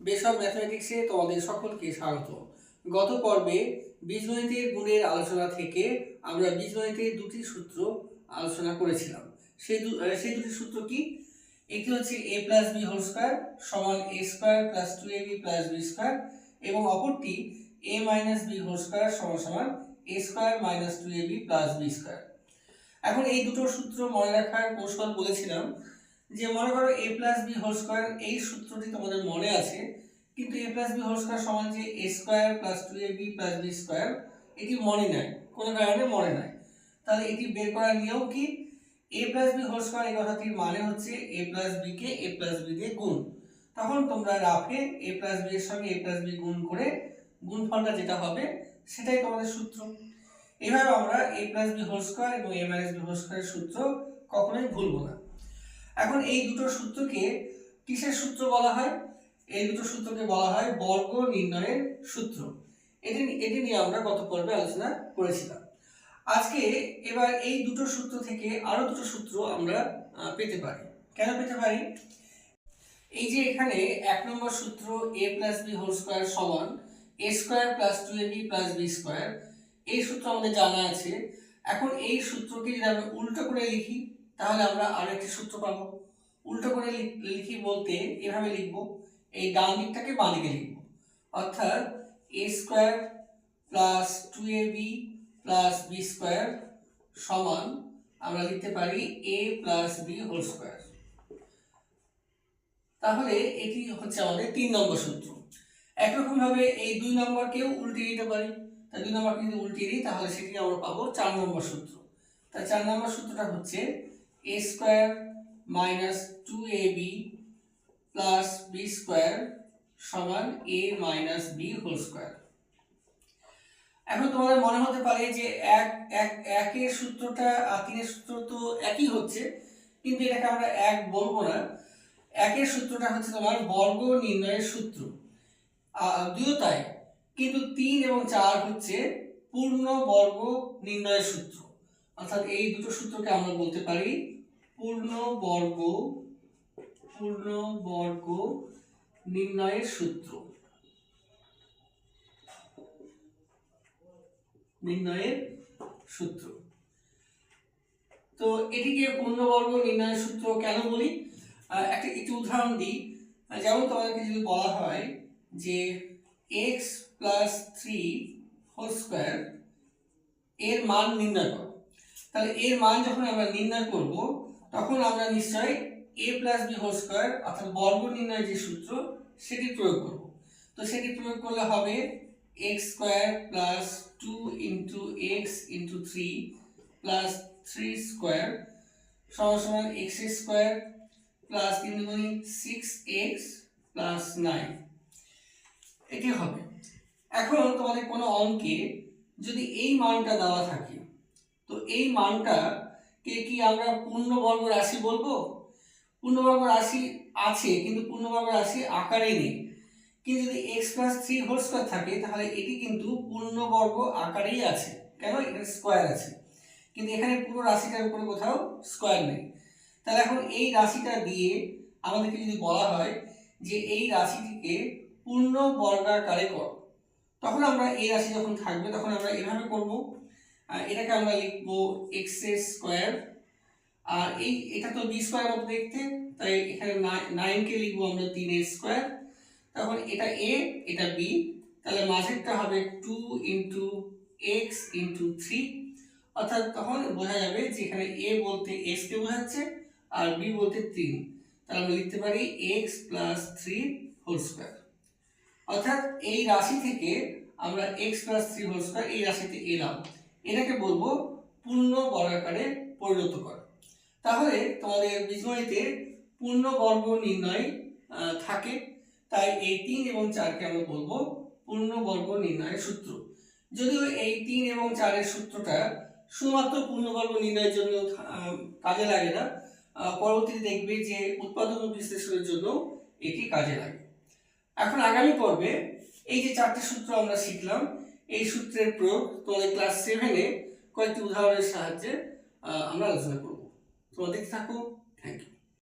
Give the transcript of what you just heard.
Base of ম্যাথমেটিক্সে তোমাদের সকলকে স্বাগত। গত পর্বে বীজগণিতের গুণের আলোচনা থেকে আমরা বীজগণিতের দুটি সূত্র আলোচনা করেছিলাম। সেই সেই দুটি সূত্র কি? একটি হচ্ছে A plus B whole square সমান A square plus two A B plus B square এবং অপরটি A minus B whole square সমান সমান A square minus two A B plus B square এখন এই দুটো সূত্র মনে রাখার কৌশল বলেছিলাম যে মনে করো A plus B whole square এই সূত্রটি তোমাদের মনে আছে, কিন্তু A plus B whole square সমান যে A square plus two A B plus B square এটি মনে নাই, কোনো কারণে মনে নাই। তাহলে এটি বের করার নিয়ম কি? A plus B whole square এই কথাটির মানে হচ্ছে এ প্লাস বি কে এ প্লাস বি দিয়ে গুণ। তখন তোমরা রাফে এ প্লাস বি এর সঙ্গে এ প্লাস বি গুণ করে গুণফলটা যেটা হবে, সেটাই তোমাদের সূত্র। এভাবে আমরা A plus B whole square এবং এ মাইনাস বি হোল স্কোয়ারের সূত্র কখনোই ভুলবো না। এখন এই দুটো সূত্রকে কিসের সূত্র বলা হয়? এই দুটো সূত্রকে বলা হয় বর্গ নির্ণয়ের সূত্র। এটি এটি নিয়ে আমরা গত পর্বে আলোচনা করেছিলাম। আজকে এবার এই দুটো সূত্র থেকে আরও দুটো সূত্র আমরা পেতে পারি। কেন পেতে পারি? এই যে এখানে এক নম্বর সূত্র A plus B whole square সমান A square plus two A B plus B square এই সূত্র আমাদের জানা আছে। এখন এই সূত্রকে যদি আমরা উল্টো করে লিখি তাহলে আমরা আরও একটি সূত্র পাবো। উল্টো করে লিখি বলতে এভাবে লিখব, এই ডান দিকটাকে বাঁ দিকে লিখব। অর্থাৎ A square plus two A B plus B square সমান আমরা লিখতে পারি A plus B whole square তাহলে এটি হচ্ছে আমাদের তিন নম্বর সূত্র। একরকম ভাবে এই দুই নম্বরকেও উল্টিয়ে দিতে পারি। তা দুই নম্বরকে যদি উল্টিয়ে দিই, তাহলে সেটি আমরা পাবো চার নম্বর সূত্র। তা চার নম্বর সূত্রটা হচ্ছে A square minus two A B plus B square সমান A minus B whole square এখন তোমাদের মনে হতে পারে যে এক এক, একের সূত্রটা আর তিনের সূত্র তো একই হচ্ছে, কিন্তু এটাকে আমরা এক বলব না। একের সূত্রটা হচ্ছে তোমার বর্গ নির্ণয়ের সূত্র। দুইও কিন্তু তিন এবং চার হচ্ছে পূর্ণ বর্গ নির্ণয়ের সূত্র। অর্থাৎ এই দুটো সূত্রকে আমরা বলতে পারি পূর্ণ বর্গ পূর্ণ বর্গ নির্ণয়ের সূত্র। নির্ণয়ের সূত্র। তো এটিকে পূর্ণবর্গ নির্ণয়ের সূত্র কেন বলি? একটা, একটু উদাহরণ দিই। যেমন তোমাদেরকে যদি বলা হয় যে X plus three whole square এর মান নির্ণয় করো। তাহলে এর মান যখন আমরা নির্ণয় করব তখন আমরা নিশ্চয়ই A plus B whole square অর্থাৎ বর্গ নির্ণয়ের যে সূত্র, সেটি প্রয়োগ করব। তো সেটি প্রয়োগ করলে হবে X square plus two into X into three plus three square সমান সমান এক্স স্কোয়ার প্লাস তিন দুগুণি সিক্স এক্স প্লাস নাইন এটি হবে। এখন তোমাদের কোনো অঙ্কে যদি এই মানটা দেওয়া থাকে, তো এই মানটা কে কি আমরা পূর্ণবর্গ রাশি বলব? পূর্ণবর্গ রাশি আছে, কিন্তু পূর্ণবর্গ রাশি আকারে নেই। কিন্তু যদি X plus three whole square থাকে, তাহলে এটি কিন্তু পূর্ণবর্গ আকারেই আছে। কেন? এখানে স্কোয়ার আছে। কিন্তু এখানে পুরো রাশিটার উপরে কোথাও স্কোয়ার নেই। তাহলে এখন এই রাশিটা দিয়ে আমাদেরকে যদি বলা হয় যে এই রাশিটিকে পূর্ণ বর্গাকারে কর, তখন আমরা এই রাশি যখন থাকবে, তখন আমরা এভাবে করব। এটাকে আমরা লিখব এক্স স্কোয়ার। আর এই, এটা তো বি স্কোয়ার মতো দেখতে, তাই এখানে নাইনকে লিখব আমরা তিন স্কোয়ার। তখন এটা এ এটা বি তাহলে মাঝেরটা হবে two into X into three অর্থাৎ তখন বোঝা যাবে যে এখানে এ বলতে এক্স কে বোঝাচ্ছে, আর বি বলতে তিন। তাহলে আমরা লিখতে পারি X plus three whole square অর্থাৎ এই রাশি থেকে আমরা X plus three whole square এই রাশিতে এলাম। এটাকে বলব পূর্ণ বর্গাকারে পরিণত করা। তাহলে তোমাদের বীজগণিতে পূর্ণ বর্গ নির্ণয় থাকে। তাই এই তিন এবং চারকে আমরা বলব পূর্ণ বর্গ নির্ণয়ের সূত্র। যদিও এই তিন এবং চারের সূত্রটা শুধুমাত্র পূর্ণবর্গ নির্ণয়ের জন্য কাজে লাগে না পরবর্তীতে দেখবে যে উৎপাদন বিশ্লেষণের জন্য এটি কাজে লাগে। এখন আগামী পর্বে এই যে চারটি সূত্র আমরা শিখলাম এই সূত্রের প্রয়োগ তোমাদের ক্লাস সেভেনে কয়েকটি উদাহরণের সাহায্যে আমরা আলোচনা করব। তোমাদের থাকো